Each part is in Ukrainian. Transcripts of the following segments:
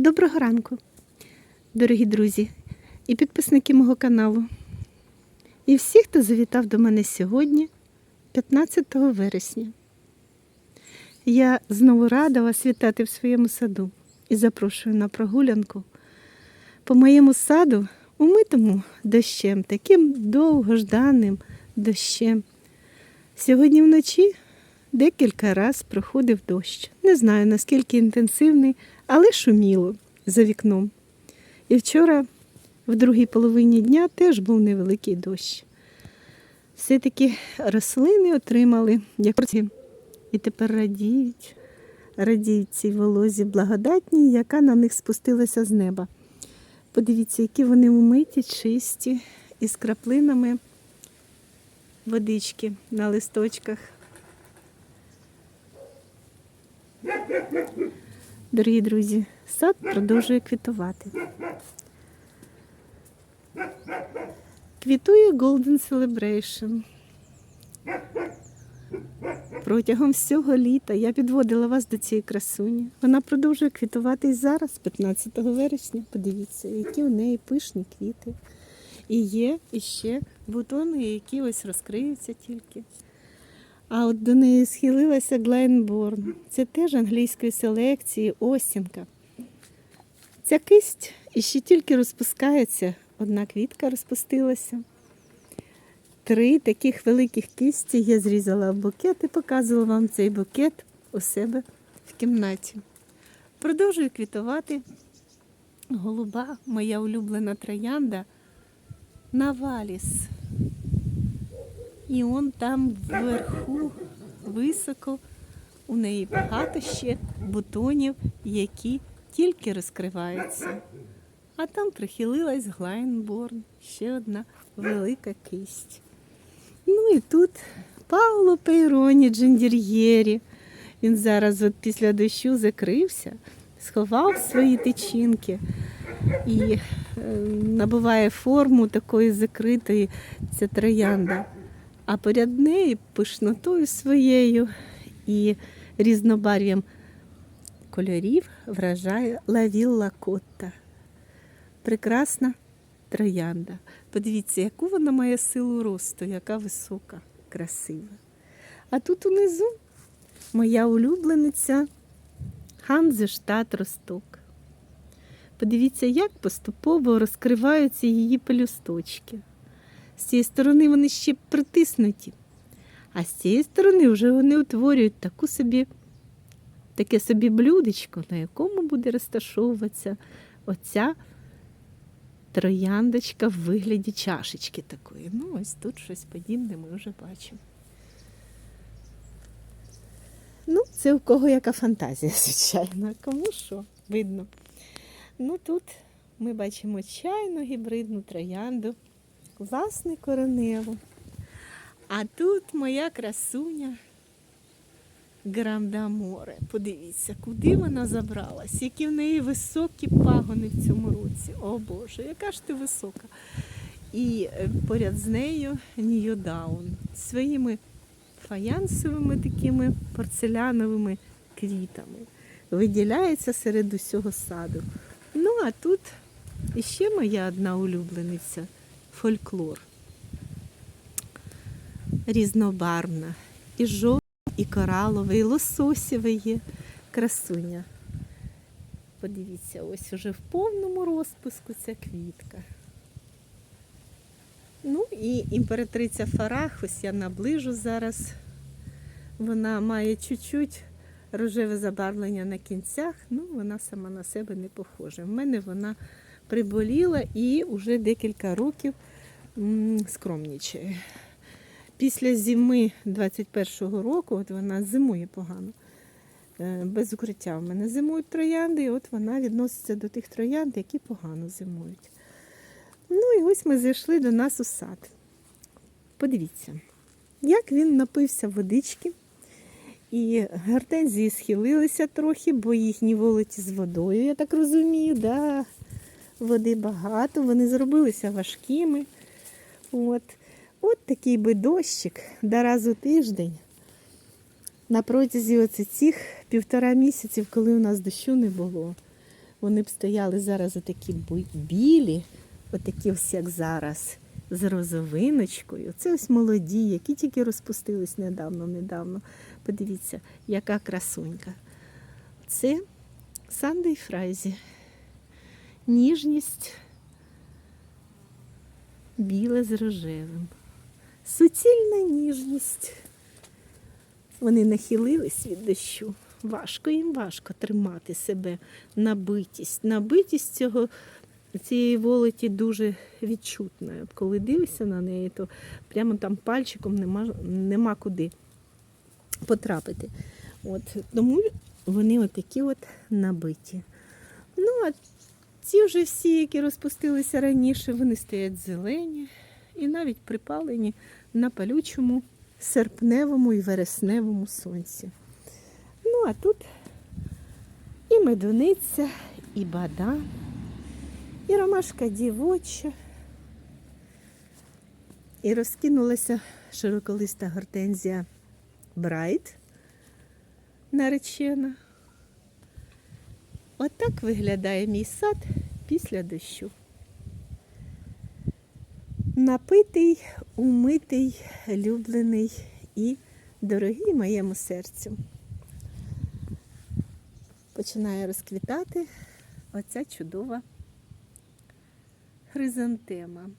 Доброго ранку, дорогі друзі і підписники мого каналу. І всі, хто завітав до мене сьогодні, 15 вересня. Я знову рада вас вітати в своєму саду і запрошую на прогулянку по моєму саду, умитому дощем, таким довгожданним дощем. Сьогодні вночі декілька разів проходив дощ. Не знаю наскільки інтенсивний, але шуміло за вікном. І вчора, в другій половині дня, теж був невеликий дощ. Все-таки рослини отримали якості і тепер радіють, радіють цій волозі благодатній, яка на них спустилася з неба. Подивіться, які вони умиті, чисті, із краплинами водички на листочках. Дорогі друзі, сад продовжує квітувати. Квітує Golden Celebration. Протягом всього літа я підводила вас до цієї красуні. Вона продовжує квітувати і зараз, 15 вересня. Подивіться, які у неї пишні квіти. І є іще бутони, які ось розкриються тільки. А от до неї схилилася Гленборн. Це теж англійської селекції осінка. Ця кисть іще тільки розпускається, одна квітка розпустилася. Три таких великих кисті я зрізала в букет і показувала вам цей букет у себе в кімнаті. Продовжую квітувати. Голуба, моя улюблена троянда, Наваліс. І он там вверху, високо, у неї багато ще бутонів, які тільки розкриваються. А там прихилилась Глайнборн, ще одна велика кисть. Ну і тут Пауло Пейроні Джендір'єрі. Він зараз от після дощу закрився, сховав свої тичинки і е, набуває форму такої закритої ця троянда. А поряд неї пишнотою своєю і різнобарв'ям кольорів вражає лавілла котта. Прекрасна троянда. Подивіться, яку вона має силу росту, яка висока, красива. А тут унизу моя улюблениця Ханзештат Росток. Подивіться, як поступово розкриваються її пелюсточки. З цієї сторони вони ще притиснуті, а з цієї сторони вже вони утворюють таку собі, таке собі блюдечко, на якому буде розташовуватися оця трояндочка в вигляді чашечки такої. Ну, ось тут щось подібне ми вже бачимо. Ну, це у кого яка фантазія, звичайно. Кому що видно. Ну тут ми бачимо чайну гібридну троянду, власне короневу. А тут моя красуня Грамдаморе. Подивіться, куди вона забралась, які в неї високі пагони в цьому році. О Боже, яка ж ти висока. І е, поряд з нею Ньюдаун своїми фаянсовими такими порцеляновими квітами. Виділяється серед усього саду. Ну, а тут іще моя одна улюблениця фольклор. Різнобарвна. І жовтий, і кораловий, і лососєвий є красуня. Подивіться, ось уже в повному розпуску ця квітка. Ну і імператриця Фарах, ось я наближу зараз. Вона має чуть-чуть рожеве забарвлення на кінцях, ну вона сама на себе не похожа. В мене вона приболіла і вже декілька років скромнічає. Після зими 21-го року, от вона зимує погано. е, Без укриття в мене зимують троянди, і от вона відноситься до тих троянд, які погано зимують. Ну і ось ми зайшли до нас у сад. Подивіться, як він напився водички, і гортензії схилилися трохи, бо їхні волоті з водою, я так розумію, да, води багато, вони зробилися важкими. От. От такий би дощик да раз у тиждень. На протязі оці цих півтора місяців, коли у нас дощу не було, вони б стояли зараз отакі білі, отакі ось як зараз, з розовиночкою. Це ось молоді, які тільки розпустились недавно-недавно. Подивіться, яка красунька. Це Сандей Фрайзі. Ніжність біле з рожевим. Суцільна ніжність. Вони нахилились від дощу. Важко їм важко тримати себе. Набитість. Набитість цього, цієї волоті дуже відчутна. Коли дивишся на неї, то прямо там пальчиком нема, нема куди потрапити. От, тому вони отакі от набиті. Ну, а ці вже всі, які розпустилися раніше, вони стоять зелені і навіть припалені на палючому серпневому і вересневому сонці. Ну, а тут і медуниця, і бадан, і ромашка дівоча. І розкинулася широколиста гортензія Брайт наречена. Отак виглядає мій сад після дощу. Напитий, умитий, люблений і дорогий моєму серцю. Починає розквітати оця чудова хризантема.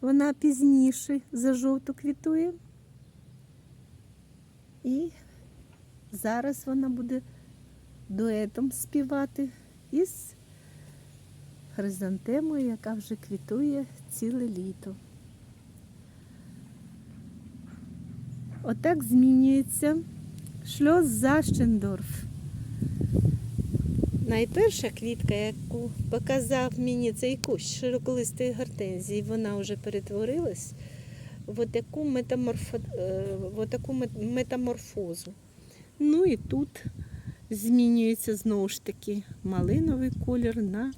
Вона пізніше за жовту квітує. І зараз вона буде дуетом співати із хризантемою, яка вже квітує ціле літо. Отак змінюється шльоз Защендорф. Найперша квітка, яку показав мені цей кущ широколистої гортензії, вона вже перетворилась в таку, метаморфо... е, метаморфозу. Ну і тут змінюється знову ж таки малиновий колір на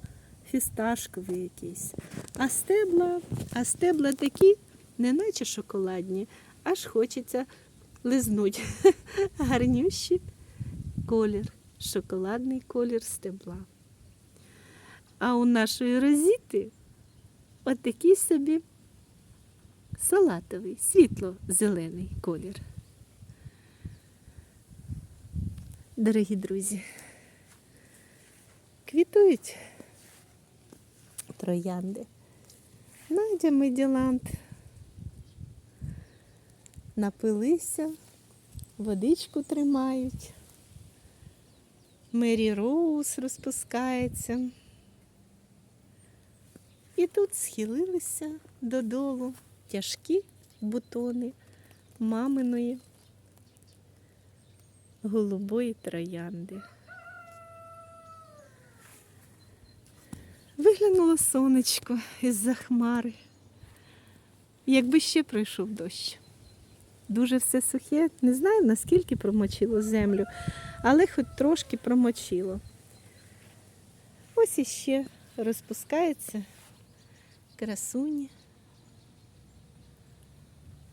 фісташковий якийсь. А стебла, а стебла такі, не наче шоколадні, аж хочеться лизнуть. Гарнющий колір, шоколадний колір стебла. А у нашої розіти отакий собі салатовий, світло-зелений колір. Дорогі друзі, квітують троянди. Надя Меділанд напилися, водичку тримають. Мері Роуз розпускається. І тут схилилися додолу тяжкі бутони маминої голубої троянди. Виглянуло сонечко із-за хмари. Якби ще пройшов дощ. Дуже все сухе, не знаю наскільки промочило землю, але хоч трошки промочило. Ось іще розпускаються красуні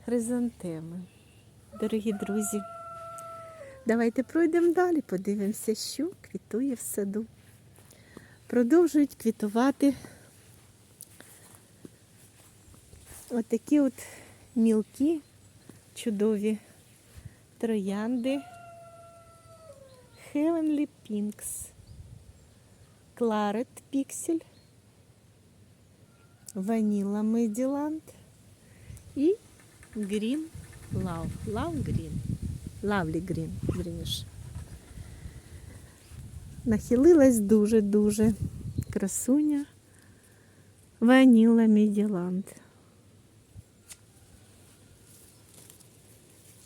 хризантеми. Дорогі друзі, давайте пройдемо далі, подивимося, що квітує в саду. Продовжують квітувати отакі от мілкі, чудові троянди Heavenly Pinks, Claret Pixel, Vanilla Mediland і Green Love. Love Green. Lovely Green, вірніше. Нахилилась дуже-дуже красуня Ваніла Меділанд.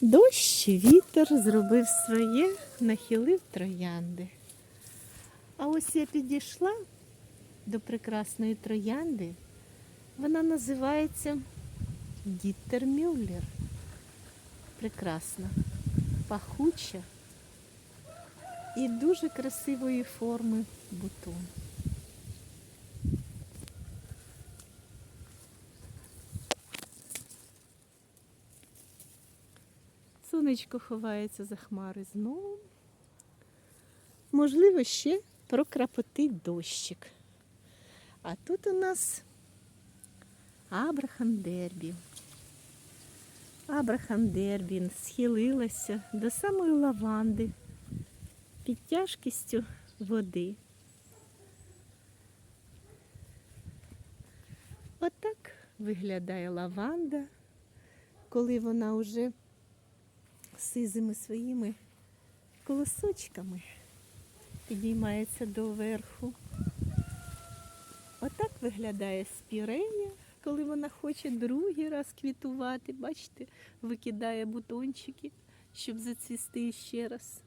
Дощ, вітер зробив своє, нахилив троянди. А ось я підійшла до прекрасної троянди. Вона називається Діттер Мюллер. Прекрасна, пахуча і дуже красивої форми бутон. Сонечко ховається за хмари знову. можливо, ще прокрапотить дощик. А тут у нас Абрахам Дербі. Абрахам Дербін схилилася до самої лаванди під тяжкістю води. Отак виглядає лаванда, коли вона вже сизими своїми колосочками підіймається доверху. Отак виглядає спірея, коли вона хоче другий раз квітувати. Бачите, викидає бутончики, щоб зацвісти ще раз.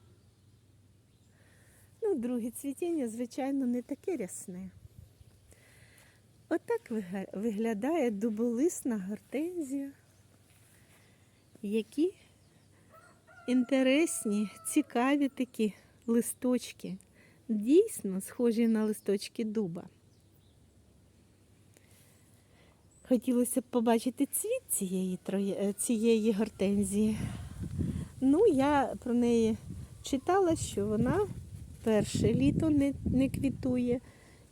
Ну, друге цвітіння, звичайно, не таке рясне. Отак виглядає дуболисна гортензія. Які інтересні, цікаві такі листочки. Дійсно схожі на листочки дуба. Хотілося б побачити цвіт цієї, е, цієї гортензії. Ну, я про неї читала, що вона перше літо не, не квітує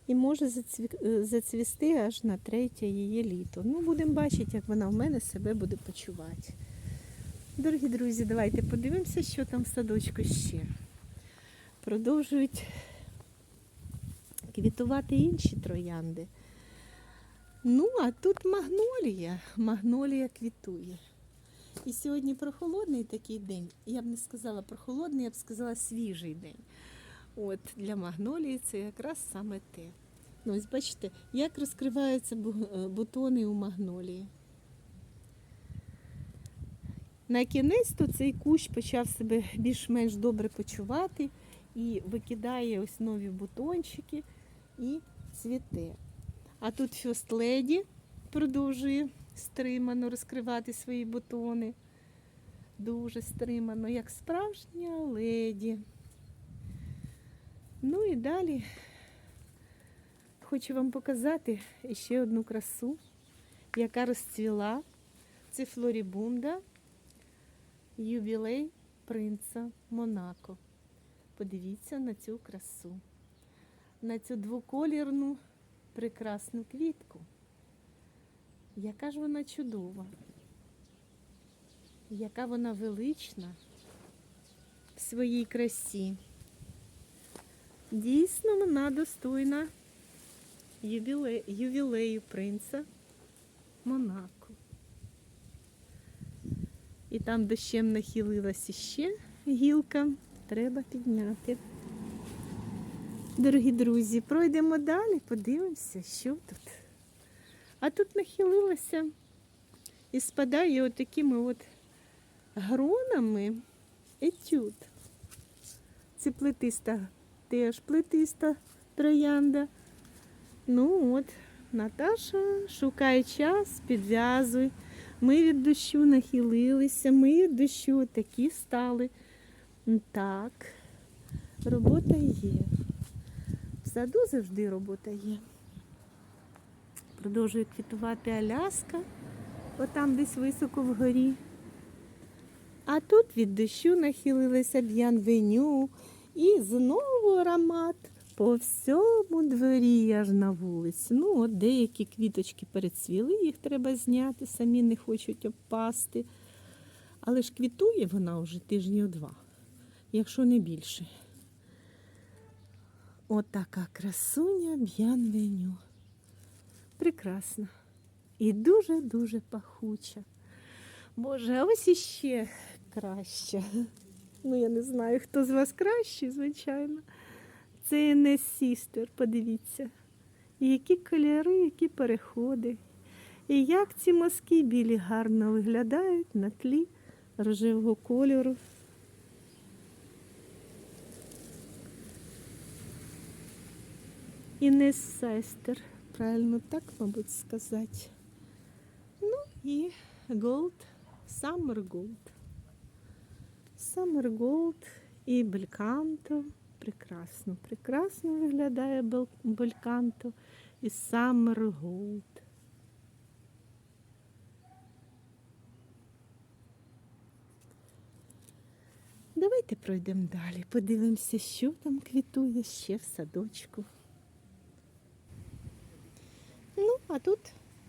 і може зацві... е, зацвісти аж на третє її літо. Ну, будемо бачити, як вона в мене себе буде почувати. Дорогі друзі, давайте подивимося, що там в садочку ще. Продовжують квітувати інші троянди. Ну, а тут магнолія. Магнолія квітує. І сьогодні прохолодний такий день. Я б не сказала прохолодний, я б сказала свіжий день. От для магнолії це якраз саме те. Ну, ось бачите, як розкриваються е, бутони у магнолії. На кінець то цей кущ почав себе більш-менш добре почувати і викидає ось нові бутончики і цвіте. А тут Lady продовжує стримано розкривати свої бутони. Дуже стримано, як справжня леді. Ну і далі хочу вам показати ще одну красу, яка розцвіла. Це Флорібунда, юбілей принца Монако. Подивіться на цю красу, на цю двоколірну прекрасну квітку. Яка ж вона чудова, яка вона велична в своїй красі. Дійсно, вона достойна ювіле- ювілею принца Монако. І там дощем нахилилася ще гілка, треба підняти. Дорогі друзі, пройдемо далі, подивимося, що тут. А тут нахилилося і спадає отакими от гронами етюд. Це плетиста, теж плетиста троянда. Ну от, Наташа шукає час, підв'язуй. Ми від дощу нахилилися, ми від дощу такі стали. Так, робота є. Саду завжди робота є. Продовжує квітувати Аляска, отам десь високо вгорі. А тут від дощу нахилилася б'янвеню і знову аромат по всьому дворі аж на вулиці. Ну, от деякі квіточки перецвіли, їх треба зняти, самі не хочуть обпасти. Але ж квітує вона вже тижнів два, якщо не більше. Отака красуня б'янвеню. Прекрасна. І дуже-дуже пахуча. Боже, а ось іще краща. Ну, я не знаю, хто з вас кращий, звичайно. Це не сістер, подивіться. Які кольори, які переходи. І як ці мазки білі гарно виглядають на тлі рожевого кольору. І не сестер, правильно так, мабуть, сказати. Ну і Gold, Summer Gold. Summer Gold і Бельканто. Прекрасно, прекрасно виглядає Бел- Бельканто і Summer Gold. Давайте пройдемо далі, подивимося, що там квітує ще в садочку. Ну, а тут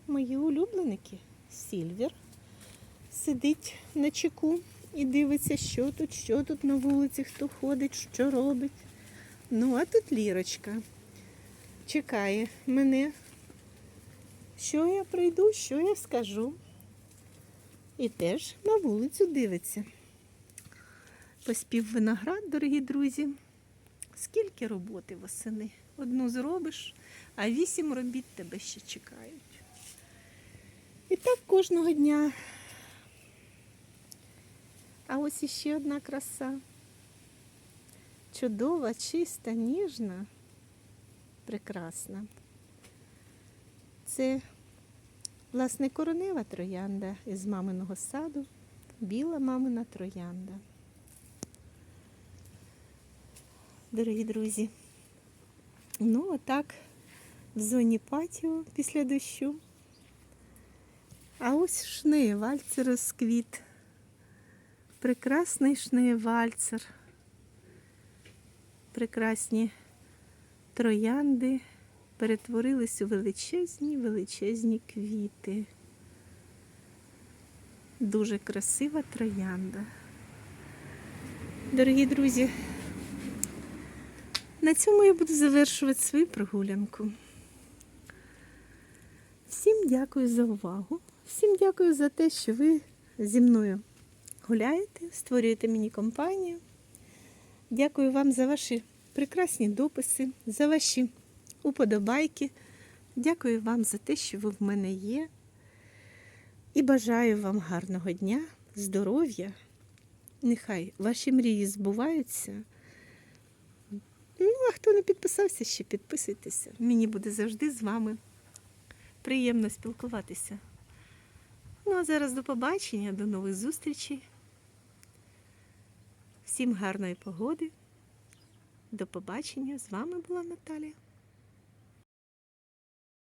мої улюбленики. Сільвер сидить на чеку і дивиться, що тут, що тут на вулиці, хто ходить, що робить. Ну, а тут Лірочка чекає мене. Що я прийду, що я скажу. І теж на вулицю дивиться. Поспів виноград, дорогі друзі. Скільки роботи восени? Одну зробиш, а вісім робіт тебе ще чекають. І так кожного дня. А ось іще одна краса. Чудова, чиста, ніжна, прекрасна. Це, власне, коронева троянда із маминого саду, біла мамина троянда. Дорогі друзі, ну отак в зоні патіо після дощу. А ось шнеєвальцер розквіт. Прекрасний шнеєвальцер. Прекрасні троянди перетворились у величезні, величезні квіти. Дуже красива троянда. Дорогі друзі, на цьому я буду завершувати свою прогулянку. Всім дякую за увагу. Всім дякую за те, що ви зі мною гуляєте, створюєте мені компанію. Дякую вам за ваші прекрасні дописи, за ваші уподобайки. Дякую вам за те, що ви в мене є. І бажаю вам гарного дня, здоров'я. Нехай ваші мрії збуваються. Ну, а хто не підписався, ще підписуйтеся. Мені буде завжди з вами приємно спілкуватися. Ну, а зараз до побачення, до нових зустрічей. Всім гарної погоди. До побачення. З вами була Наталія.